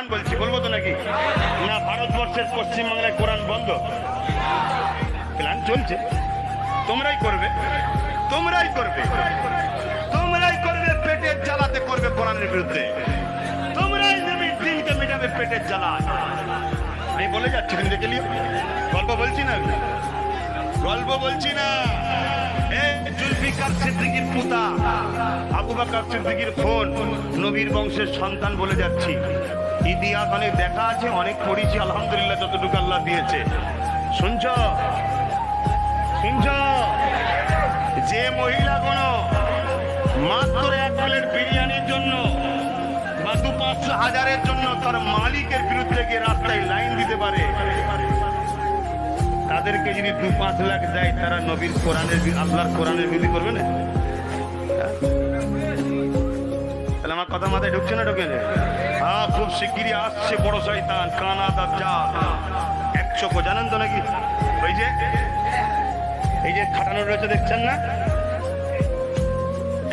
কোরআন বলছি, বলব তো নাকি? না, ভারতবর্ষের পশ্চিমবাংলায় কোরআন বন্ধ। প্ল্যান চলছে। তোমরাই করবে। তোমরাই করবে। তোমরাই করবে, পেটের জ্বালাতে করবে কোরআনের বিরুদ্ধে। তোমরাই নবীর দিনকে মেটাবে পেটের জ্বালা আমি বলে যাচ্ছি, তুমি দেখে লিও গল্প বলছি না? গল্প বলছি না। পুতা? আবু বাকর সিদ্দিকির ফোন। নবীর বংশের সন্তান বলে যাচ্ছি। ইতিহাস অনেক দেখা আছে, অনেক পড়েছি, আলহামদুলিল্লাহ, যতটুকু আল্লাহ দিয়েছে। শুনছ? শুনছ? যে মহিলাগুলো মাত্র এক প্লেট বিরিয়ানির জন্য বা দু পাঁচশো হাজারের জন্য তার মালিকের বিরুদ্ধে গিয়ে রাস্তায় লাইন দিতে পারে, তাদেরকে যদি দু পাঁচ লাখ দেয়, তারা নবীর কোরআনের আল্লাহর কোরআনের বিধি করবে না? তাহলে আমার কথা মাথায় ঢুকছে না ঢুকে না? হ্যাঁ খুব শিগগিরই আসছে বড় শয়তান, কানা দাজ্জা এক চোখ জানেন তো নাকি? ওই যে, এই যে খাটানো রয়েছে, দেখছেন না?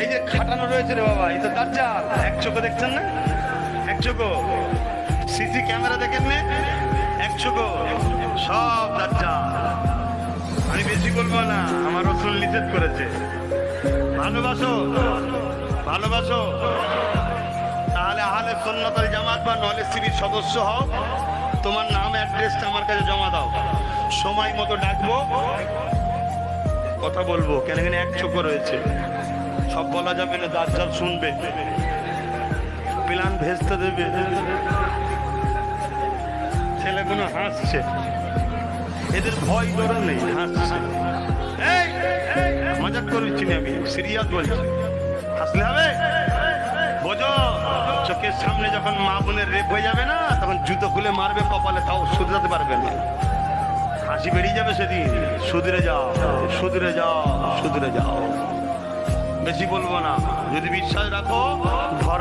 এই যে খাটানো রয়েছে রে বাবা, এই তো দাজ্জাল। এক চোখে দেখছেন না? এক চোখ সিসি ক্যামেরা দেখেন নে? এক চোখ সব দাজ্জাল। আমি বেশি বলব না, আমার রসুল নিষেধ করেছে। ভালোবাসো ভালোবাসো। সন্ন্যতল জামাত বা নলেজ সিরির সদস্য হও তোমার নাম অ্যাড্রেসটা আমার কাছে জমা দাও সময় মতো ডাকবো কথা বলব কেন এখানে এক চোখ রয়েছে সব বলা যাবে না দাজ্জাল শুনবে প্ল্যান ভেস্তে দেবে ছেলেগুলো হাসছে এদের ভয় ডর নেই হাসছে মজাক করছি আমি সিরিয়াস বলছি হাসলে হবে চোখের সামনে যখন মা বোনের রেপ হয়ে যাবে না, তখন জুতো খুলে মারবে, কপালে তাও শুধরাতে পারবে না। হাসি বেরিয়ে যাবে সেদিন। সুধরে যাও সুধরে যাও সুধরে যাও। বেশি বলব না। যদি বিশ্বাস রাখো ধরা